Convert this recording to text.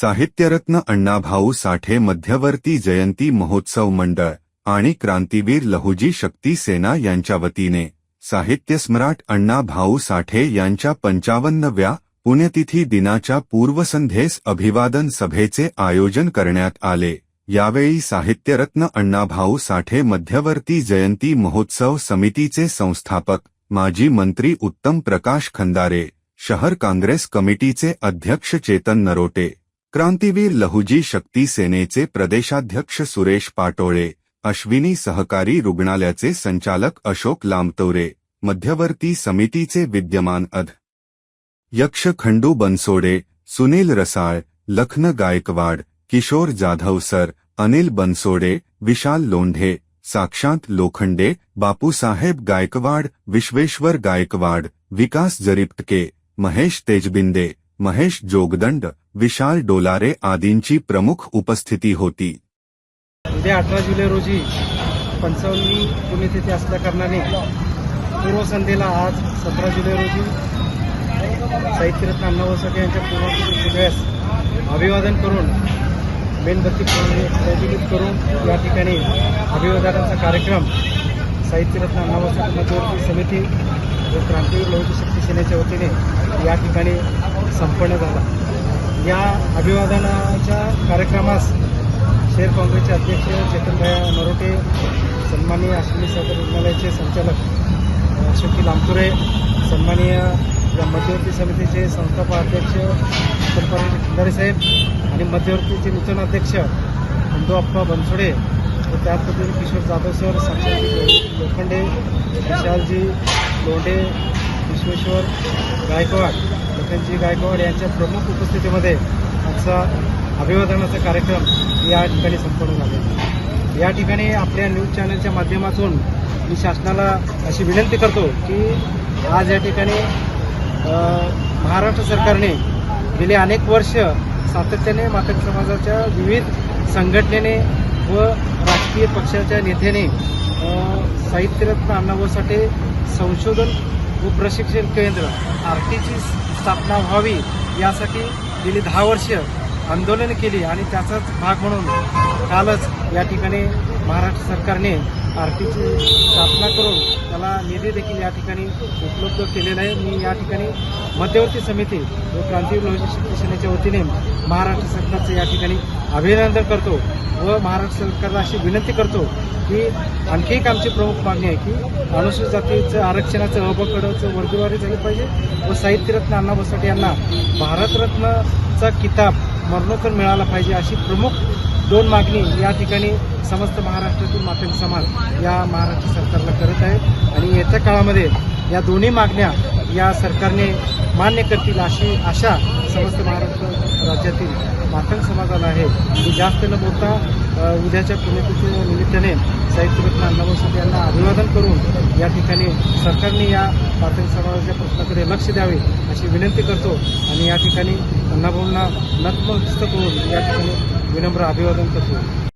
साहित्यरत्न अण्णाभाऊ साठे मध्यवर्ती जयंती महोत्सव मंडळ आणि क्रांतीवीर लहुजी शक्ती सेना यांच्या वतीने साहित्यस्म्राट अण्णा भाऊ साठे यांच्या पंचावन्नव्या पुण्यतिथी दिनाच्या पूर्वसंध्येस अभिवादन सभेचे आयोजन करण्यात आले. यावेळी साहित्यरत्न अण्णाभाऊ साठे मध्यवर्ती जयंती महोत्सव समितीचे संस्थापक माजी मंत्री उत्तम प्रकाश खंदारे शहर काँग्रेस कमिटीचे अध्यक्ष चेतन नरोटे क्रांतीवीर लहुजी शक्ती सेनेचे प्रदेशाध्यक्ष सुरेश पाटोळे अश्विनी सहकारी रुग्णालयाचे संचालक अशोक लांबतोरे मध्यवर्ती समितीचे विद्यमान अध. यक्ष खंडू बनसोडे सुनील रसाळ लखन गायकवाड किशोर जाधव सर अनिल बनसोडे विशाल लोंढे साक्षात लोखंडे बापूसाहेब गायकवाड विश्वेश्वर गायकवाड विकास जरिपटके महेश तेजबिंदे महेश जोगदंड विशाल डोलारे आदींची प्रमुख उपस्थिती होती. उद्या अठरा जुलै रोजी पंचावन्नवी पुण्यतिथी असल्याकारणाने पूर्वसंध्येला आज सतरा जुलै रोजी साहित्यरत्न अण्णाभाऊ यांच्या पूर्वस अभिवादन करून मेणबत्ती प्रज्वलित करून या ठिकाणी अभिवादनाचा कार्यक्रम साहित्यरत्न अण्णाभाऊ साठे मध्यवर्ती समिती व क्रांतीवीर लहुजी शक्ती सेनेच्या वतीने या ठिकाणी संपन्न झाला. या अभिवादनाच्या कार्यक्रमास शहर काँग्रेसचे अध्यक्ष चेतनभाया नरोटे सन्माननीय अश्विनी सहकारी रुग्णालयाचे संचालक अशोकी लांबतुरे सन्माननीय या मध्यवर्ती समितीचे संस्थापक अध्यक्ष उत्तमपाल खंदारे साहेब आणि मध्यवर्तीचे नूतन अध्यक्ष खंडू अप्पा बनसोडे व त्याच पद्धतीने किशोर जाधव सर साक्षात लोखंडे विशालजी लोंढे विश्वेश्वर गायकवाड लखनजी गायकवाड यांच्या प्रमुख उपस्थितीमध्ये आजचा अभिवादनाचा कार्यक्रम या ठिकाणी संपन्न झाला या ठिकाणी आपल्या न्यूज चॅनलच्या माध्यमातून मी शासनाला अशी विनंती करतो की आज या ठिकाणी महाराष्ट्र सरकारने गेले अनेक वर्ष सातत्याने मातक समाजाच्या विविध संघटनेने व राजकीय पक्षाच्या नेत्याने साहित्यरत्न अण्णाभाऊ साठे संशोधन व प्रशिक्षण केंद्र आर टीची स्थापना व्हावी यासाठी गेली दहा वर्ष आंदोलन केली आणि त्याचाच भाग म्हणून कालच या ठिकाणी महाराष्ट्र सरकारने आर टीची स्थापना करून त्याला निधी देखील या ठिकाणी उपलब्ध केलेला आहे. मी या ठिकाणी मध्यवर्ती समिती व क्रांती लोहित शक्ती सेनेच्या वतीने महाराष्ट्र सरकारचं या ठिकाणी अभिनंदन करतो व महाराष्ट्र सरकारला अशी विनंती करतो की आणखी एक आमची प्रमुख मागणी आहे की अनुसूचित जातीचं आरक्षणाचं अबकडचं वर्गवारी झाली पाहिजे व साहित्यरत्न अण्णा साठे यांना भारतरत्नचा किताब मरणोत्तर मिळाला पाहिजे अशी प्रमुख दोन मागणी या ठिकाणी समस्त महाराष्ट्रातील मातंग समाज या महाराष्ट्र सरकारला करत आहे. आणि येत्या काळामध्ये या दोन्ही मागण्या या सरकारने मान्य करतील अशी आशा समस्त महाराष्ट्र राज्यातील मातंग समाजाला आहे. मी जास्त न बोलता उद्याच्या पुण्यतिथी निमित्ताने साहित्यरत्न अण्णाभाऊ साठे यांना अभिवादन करून या ठिकाणी सरकारने या मातंग समाजाच्या प्रश्नाकडे लक्ष द्यावे अशी विनंती करतो आणि या ठिकाणी अण्णाभाऊंना नतमस्तक होऊन या ठिकाणी विनम्र अभिवादन करतो.